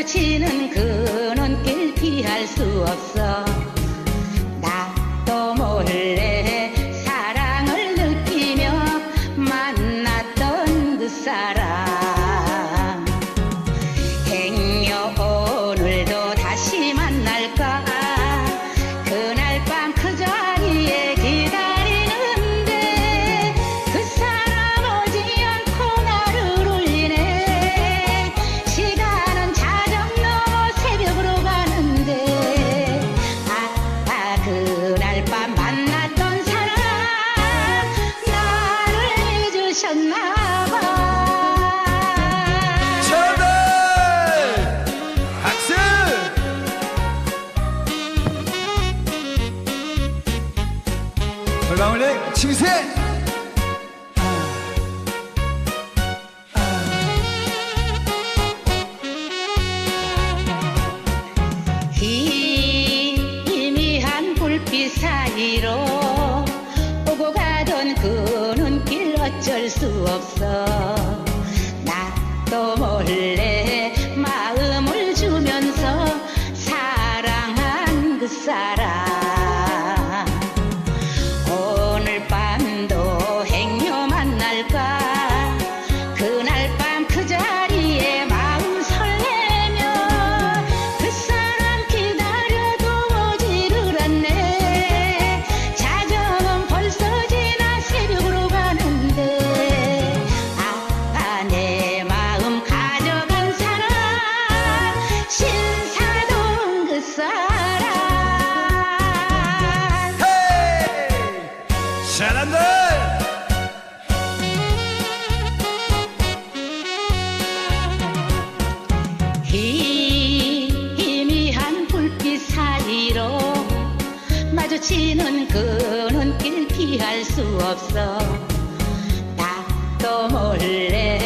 마주치는 그 눈길 피할 수 없어. 나도 몰래 사랑을 느끼며 만났던 그 사람 칭세! 희미한 불빛 사이로 어쩔 수 없어. 나도 몰래 마음을 주면서 사랑한 그 사람 잘한다! 희미한 불빛 사이로 마주치는 그 눈길 피할 수 없어 나도 몰래